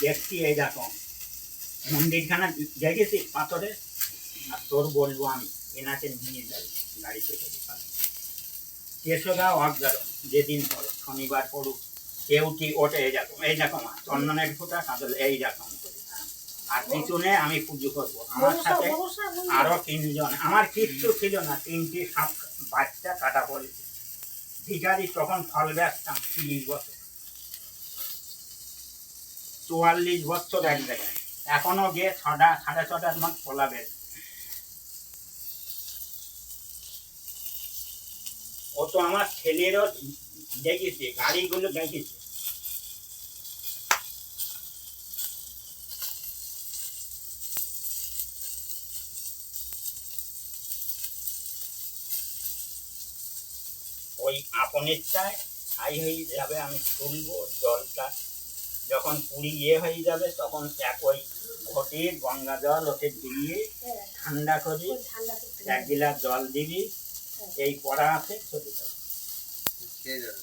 দেখছি এই দেখো। মন্দিরখানা দেখেছি পাথরে? আর তোর বলব আমি এনাকে নিয়ে যাই গাড়িতে করে কেশোদা অজ্ঞার যেদিন পড়ো শনিবার পড়ুক কেউটি ওঠে এই দেখো এই দেখো মা চন্দনের ফোঁটা কাজল এই দেখো আর পিছনে আমি পুজো করব। আমার সাথে আরও তিনজন আমার কিচ্ছু ছিল না তিনটি সাপ বাচ্চা কাটা পড়েছে। ভিখারি তখন ফল বেচতাম তিরিশ বছর। চুয়াল্লিশ বছর এক জায়গায়। এখনও গিয়ে ছটা সাড়ে ছটার খোলা বেচ ও তো আমার ছেলেরও দেখেছে, গাড়িগুলো দেখেছে। ওই আপন ছাই হয়ে যাবে, আমি তুলবো জলটা যখন পুরি ইয়ে হয়ে যাবে, তখন এক ওই ঘটে গঙ্গা জল ওকে দিয়ে ঠান্ডা করি। এক গিলাস জল দিবি। এই পড়া আছে যাবে